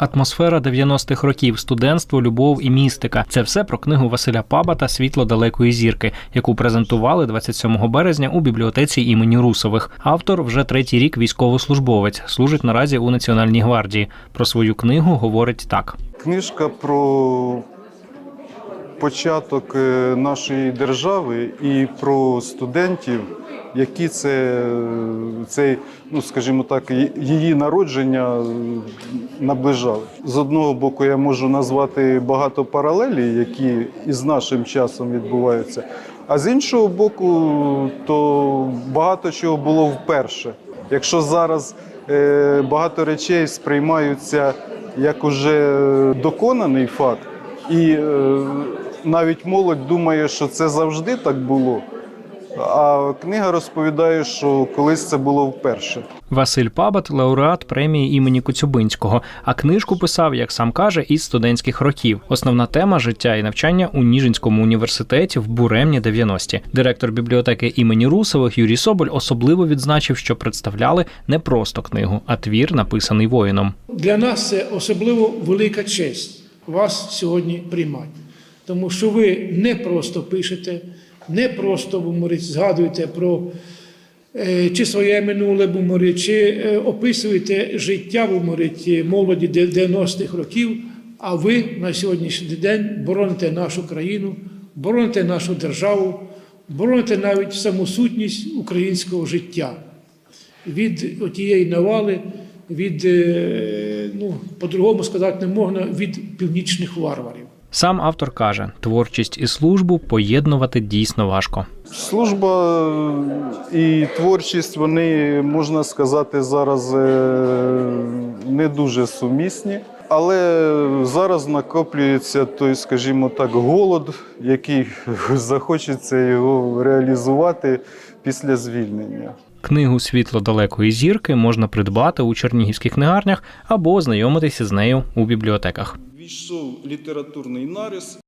Атмосфера 90-х років, студентство, любов і містика. Це все про книгу Василя Пабата Світло далекої зірки, яку презентували 27 березня у бібліотеці імені Русових. Автор вже третій рік військовослужбовець, служить наразі у Національній гвардії. Про свою книгу говорить так. Книжка про початок е, нашої держави і про студентів, які це, цей, ну скажімо так, її народження наближали. З одного боку, я можу назвати багато паралелей, які із нашим часом відбуваються. А з іншого боку, то багато чого було вперше. Якщо зараз е, багато речей сприймаються як уже доконаний факт, і е, навіть молодь думає, що це завжди так було. А книга розповідає, що колись це було вперше. Василь Пабат лауреат премії імені Коцюбинського, а книжку писав, як сам каже, із студентських років. Основна тема життя і навчання у Ніжинському університеті в буремні 90-ті. Директор бібліотеки імені Русових Юрій Соболь особливо відзначив, що представляли не просто книгу, а твір, написаний воїном. Для нас це особливо велика честь вас сьогодні приймати. Тому що ви не просто пишете, не просто буморить, згадуєте про е, чи своє минуле буморить, чи е, описуєте життя буморить молоді 90-х років, а ви на сьогоднішній день бороните нашу країну, бороните нашу державу, бороните навіть саму сутність українського життя від тієї навали, від, е, ну, по-другому сказати не можна, від північних варварів. Сам автор каже, творчість і службу поєднувати дійсно важко. Служба і творчість, вони, можна сказати, зараз е, не дуже сумісні. Але зараз накоплюється той, скажімо так, голод, який захочеться його реалізувати після звільнення. Книгу Світло далекої зірки можна придбати у чернігівських книгарнях або ознайомитися з нею у бібліотеках. Війшов літературний нарис.